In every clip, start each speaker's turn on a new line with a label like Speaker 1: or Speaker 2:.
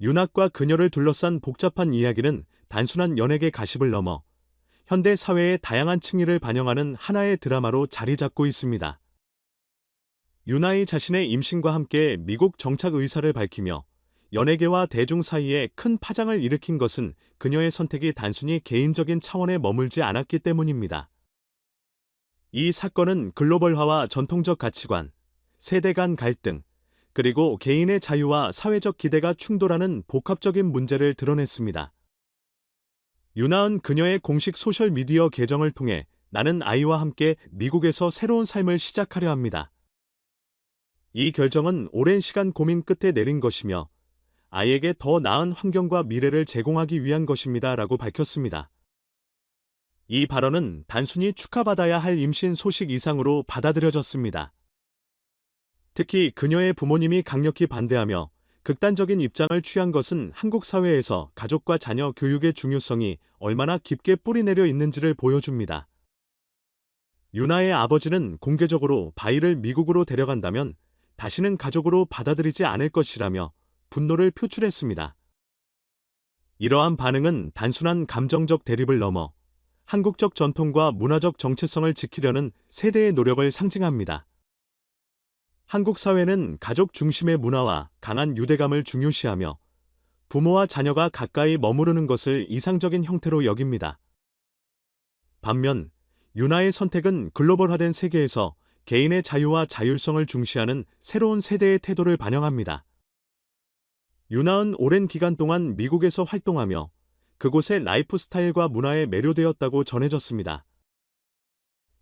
Speaker 1: 윤학과 그녀를 둘러싼 복잡한 이야기는 단순한 연예계 가십을 넘어 현대 사회의 다양한 층위를 반영하는 하나의 드라마로 자리 잡고 있습니다. 윤아이 자신의 임신과 함께 미국 정착 의사를 밝히며 연예계와 대중 사이에 큰 파장을 일으킨 것은 그녀의 선택이 단순히 개인적인 차원에 머물지 않았기 때문입니다. 이 사건은 글로벌화와 전통적 가치관, 세대 간 갈등, 그리고 개인의 자유와 사회적 기대가 충돌하는 복합적인 문제를 드러냈습니다. 유나은 그녀의 공식 소셜미디어 계정을 통해 나는 아이와 함께 미국에서 새로운 삶을 시작하려 합니다. 이 결정은 오랜 시간 고민 끝에 내린 것이며 아이에게 더 나은 환경과 미래를 제공하기 위한 것입니다. 라고 밝혔습니다. 이 발언은 단순히 축하받아야 할 임신 소식 이상으로 받아들여졌습니다. 특히 그녀의 부모님이 강력히 반대하며 극단적인 입장을 취한 것은 한국 사회에서 가족과 자녀 교육의 중요성이 얼마나 깊게 뿌리내려 있는지를 보여줍니다. 유나의 아버지는 공개적으로 바이를 미국으로 데려간다면 다시는 가족으로 받아들이지 않을 것이라며 분노를 표출했습니다. 이러한 반응은 단순한 감정적 대립을 넘어 한국적 전통과 문화적 정체성을 지키려는 세대의 노력을 상징합니다. 한국 사회는 가족 중심의 문화와 강한 유대감을 중요시하며 부모와 자녀가 가까이 머무르는 것을 이상적인 형태로 여깁니다. 반면 유나의 선택은 글로벌화된 세계에서 개인의 자유와 자율성을 중시하는 새로운 세대의 태도를 반영합니다. 유나은 오랜 기간 동안 미국에서 활동하며 그곳의 라이프 스타일과 문화에 매료되었다고 전해졌습니다.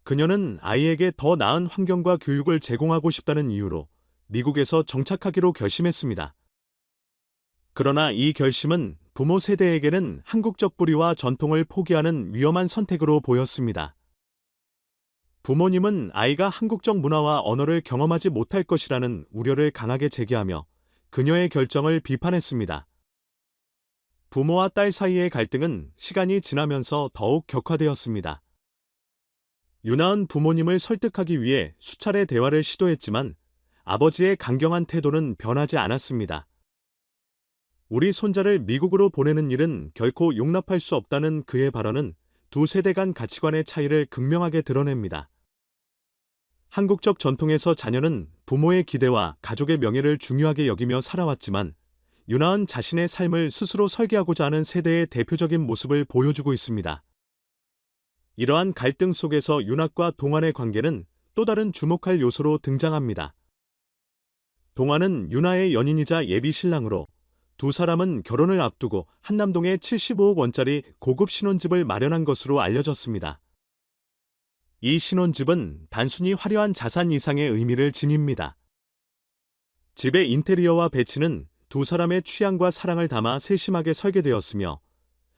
Speaker 1: 그녀는 아이에게 더 나은 환경과 교육을 제공하고 싶다는 이유로 미국에서 정착하기로 결심했습니다. 그러나 이 결심은 부모 세대에게는 한국적 뿌리와 전통을 포기하는 위험한 선택으로 보였습니다. 부모님은 아이가 한국적 문화와 언어를 경험하지 못할 것이라는 우려를 강하게 제기하며 그녀의 결정을 비판했습니다. 부모와 딸 사이의 갈등은 시간이 지나면서 더욱 격화되었습니다. 유나은 부모님을 설득하기 위해 수차례 대화를 시도했지만 아버지의 강경한 태도는 변하지 않았습니다. 우리 손자를 미국으로 보내는 일은 결코 용납할 수 없다는 그의 발언은 두 세대 간 가치관의 차이를 극명하게 드러냅니다. 한국적 전통에서 자녀는 부모의 기대와 가족의 명예를 중요하게 여기며 살아왔지만 유나은 자신의 삶을 스스로 설계하고자 하는 세대의 대표적인 모습을 보여주고 있습니다. 이러한 갈등 속에서 윤학과 동안의 관계는 또 다른 주목할 요소로 등장합니다. 동안은 윤아의 연인이자 예비 신랑으로 두 사람은 결혼을 앞두고 한남동에 75억 원짜리 고급 신혼집을 마련한 것으로 알려졌습니다. 이 신혼집은 단순히 화려한 자산 이상의 의미를 지닙니다. 집의 인테리어와 배치는 두 사람의 취향과 사랑을 담아 세심하게 설계되었으며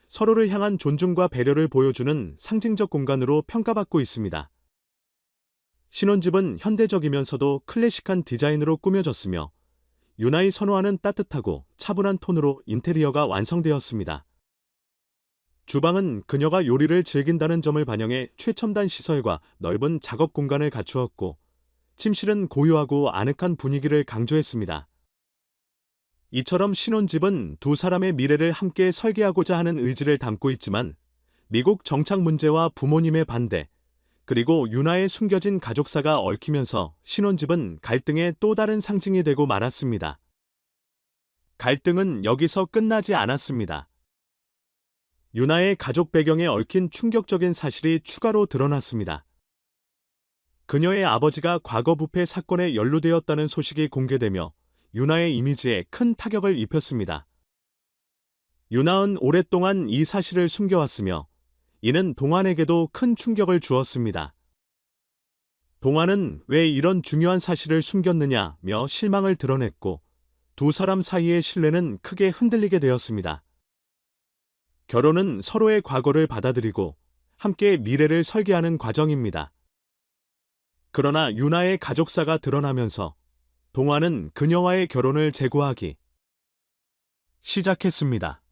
Speaker 1: 서로를 향한 존중과 배려를 보여주는 상징적 공간으로 평가받고 있습니다. 신혼집은 현대적이면서도 클래식한 디자인으로 꾸며졌으며 유나이 선호하는 따뜻하고 차분한 톤으로 인테리어가 완성되었습니다. 주방은 그녀가 요리를 즐긴다는 점을 반영해 최첨단 시설과 넓은 작업 공간을 갖추었고, 침실은 고요하고 아늑한 분위기를 강조했습니다. 이처럼 신혼집은 두 사람의 미래를 함께 설계하고자 하는 의지를 담고 있지만 미국 정착 문제와 부모님의 반대, 그리고 윤아의 숨겨진 가족사가 얽히면서 신혼집은 갈등의 또 다른 상징이 되고 말았습니다. 갈등은 여기서 끝나지 않았습니다. 윤아의 가족 배경에 얽힌 충격적인 사실이 추가로 드러났습니다. 그녀의 아버지가 과거 부패 사건에 연루되었다는 소식이 공개되며 윤아의 이미지에 큰 타격을 입혔습니다. 윤아은 오랫동안 이 사실을 숨겨왔으며 이는 동안에게도 큰 충격을 주었습니다. 동안은 왜 이런 중요한 사실을 숨겼느냐며 실망을 드러냈고 두 사람 사이의 신뢰는 크게 흔들리게 되었습니다. 결혼은 서로의 과거를 받아들이고 함께 미래를 설계하는 과정입니다. 그러나 유나의 가족사가 드러나면서 동화는 그녀와의 결혼을 재고하기 시작했습니다.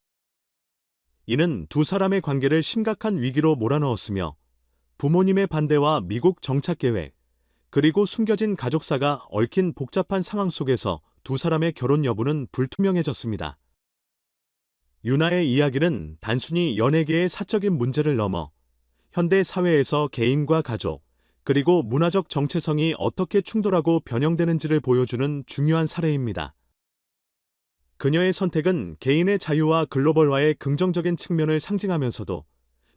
Speaker 1: 이는 두 사람의 관계를 심각한 위기로 몰아넣었으며 부모님의 반대와 미국 정착 계획, 그리고 숨겨진 가족사가 얽힌 복잡한 상황 속에서 두 사람의 결혼 여부는 불투명해졌습니다. 유나의 이야기는 단순히 연예계의 사적인 문제를 넘어 현대 사회에서 개인과 가족, 그리고 문화적 정체성이 어떻게 충돌하고 변형되는지를 보여주는 중요한 사례입니다. 그녀의 선택은 개인의 자유와 글로벌화의 긍정적인 측면을 상징하면서도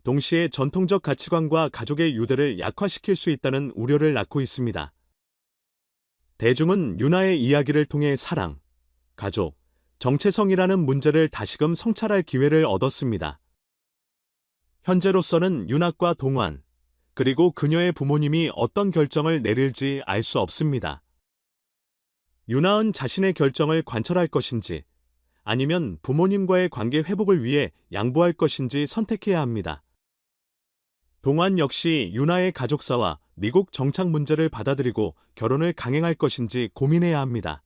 Speaker 1: 동시에 전통적 가치관과 가족의 유대를 약화시킬 수 있다는 우려를 낳고 있습니다. 대중은 유나의 이야기를 통해 사랑, 가족, 정체성이라는 문제를 다시금 성찰할 기회를 얻었습니다. 현재로서는 윤학과 동환, 그리고 그녀의 부모님이 어떤 결정을 내릴지 알 수 없습니다. 윤아은 자신의 결정을 관철할 것인지 아니면 부모님과의 관계 회복을 위해 양보할 것인지 선택해야 합니다. 동환 역시 윤아의 가족사와 미국 정착 문제를 받아들이고 결혼을 강행할 것인지 고민해야 합니다.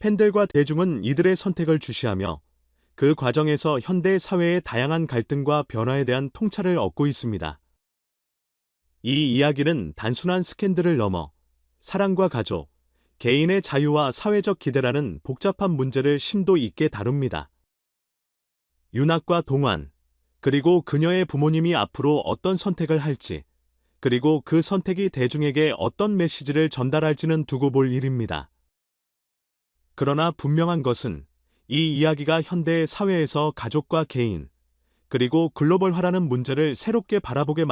Speaker 1: 팬들과 대중은 이들의 선택을 주시하며 그 과정에서 현대 사회의 다양한 갈등과 변화에 대한 통찰을 얻고 있습니다. 이 이야기는 단순한 스캔들을 넘어 사랑과 가족, 개인의 자유와 사회적 기대라는 복잡한 문제를 심도 있게 다룹니다. 윤학과 동환, 그리고 그녀의 부모님이 앞으로 어떤 선택을 할지, 그리고 그 선택이 대중에게 어떤 메시지를 전달할지는 두고 볼 일입니다. 그러나 분명한 것은 이 이야기가 현대의 사회에서 가족과 개인, 그리고 글로벌화라는 문제를 새롭게 바라보게